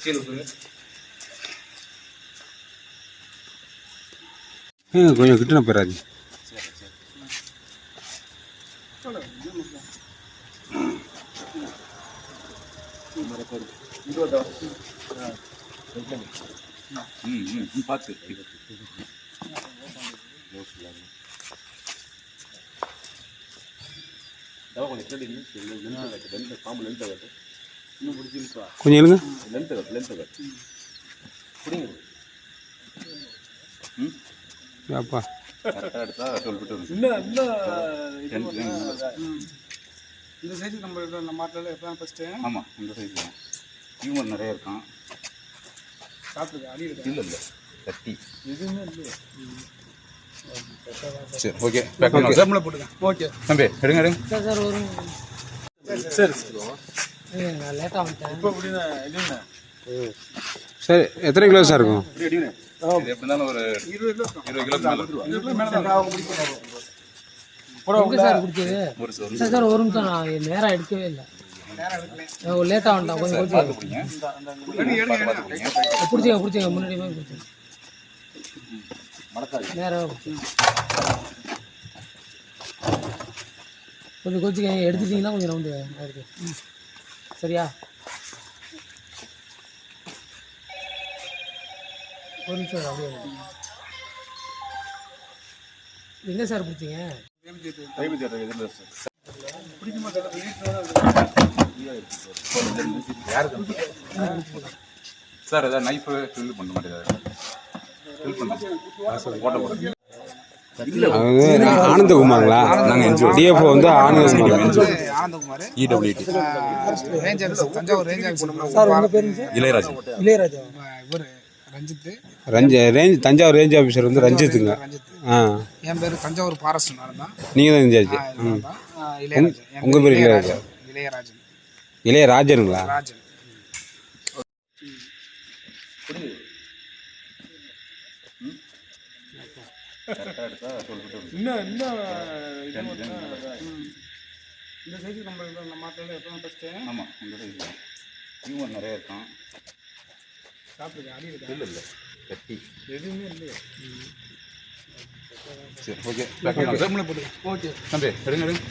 கீழே விட்டுருங்க கொஞ்சம் கிட்டன போயிடாது. ம் ம் ம், பார்த்து கொஞ்சம் இன்னும் கொஞ்சம் எழுங்க லென்த் ஆகாது லென்த் ஆகாது பிடிங்க ம் அப்பா கரெக்டாக எடுத்தா பண்ணா- ம். இந்த சைஸுக்கு நம்ம இந்த மாட்டில் எப்போ ஃபஸ்ட்டு ஆமாம் இந்த சைஸ் தான். ஹியூமர் நிறைய இருக்கான். சாப்பிட்டுருக்கு அடி இருக்கு இல்லை இல்லை. கட்டி. எதுவுமே இல்லையே சரி ஓகே பேக் பண்ணலாம் சார் போட்டுங்க ஓகே தம்பி எடுங்க எடுங்க. சார் சார் ஒரு சரி ஏய், சரி எத்தனை கிலோ சார் இருக்கும்? சார். ஒரு நிமிஷம் நான் நேரம் எடுக்கவே இல்லை. லேட்டாக வந்துட்டேன். கொஞ்சம் பிடிச்சிங்க பிடிச்சிங்க முன்னாடி போய் பிடிச்சிங்க நேரம் கொஞ்சம் கொஞ்சம் எடுத்துட்டீங்கன்னா கொஞ்சம் ரவுண்டு ஆயிருக்கு. ம். சரியா? ஒரு நிமிஷம் அப்படியே எங்கே சார் பிடிச்சிங்க? சார் ஏதாவது நைஃபு ஃபில் பண்ண மாட்டேங்குது ஃபில் பண்ண ஓட்ட போடுங்க. ஆனந்தகுமாருங்களா நாங்கள் டிஎஃப்ஓ வந்து ஆனந்தகுமார் ஆனந்தகுமார் இடபிள்யூடி உங்கள் இளையராஜா. இளையராஜா. இவர் ரஞ்சித். ரஞ்ச ரேஞ்ச் தஞ்சாவூர் ரேஞ்ச் ஆஃபீஸர் வந்து ரஞ்சித்துங்க. ரஞ்சித். ஆ. என் பேர் தஞ்சாவூர் பாரஸ்ட் நான் தான். நீங்கள் தான் இன்சார்ஜ். ம். இளையராஜன் என் உங்க பேர் இளையராஜன். இளையராஜன். இளையராஜனுங்களா? ராஜன் கரெக்டாக எடுத்தா சொல்லிட்டு வந்து இன்னும் இன்னும் இது. இந்த சைஸுக்கு நம்ம இந்த மாட்டில் எப்போ ஃபஸ்ட்டு ஆமாம் இந்த சைஸ் தான். ஹியூமர் நிறைய இருக்கான் சாப்பிட்டுருக்கு அடி இருக்கு? இல்லை இல்லை. கட்டி. எதுவுமே இல்லையே. சரி ஓகே ஓகே எடுங்க எடுங்க.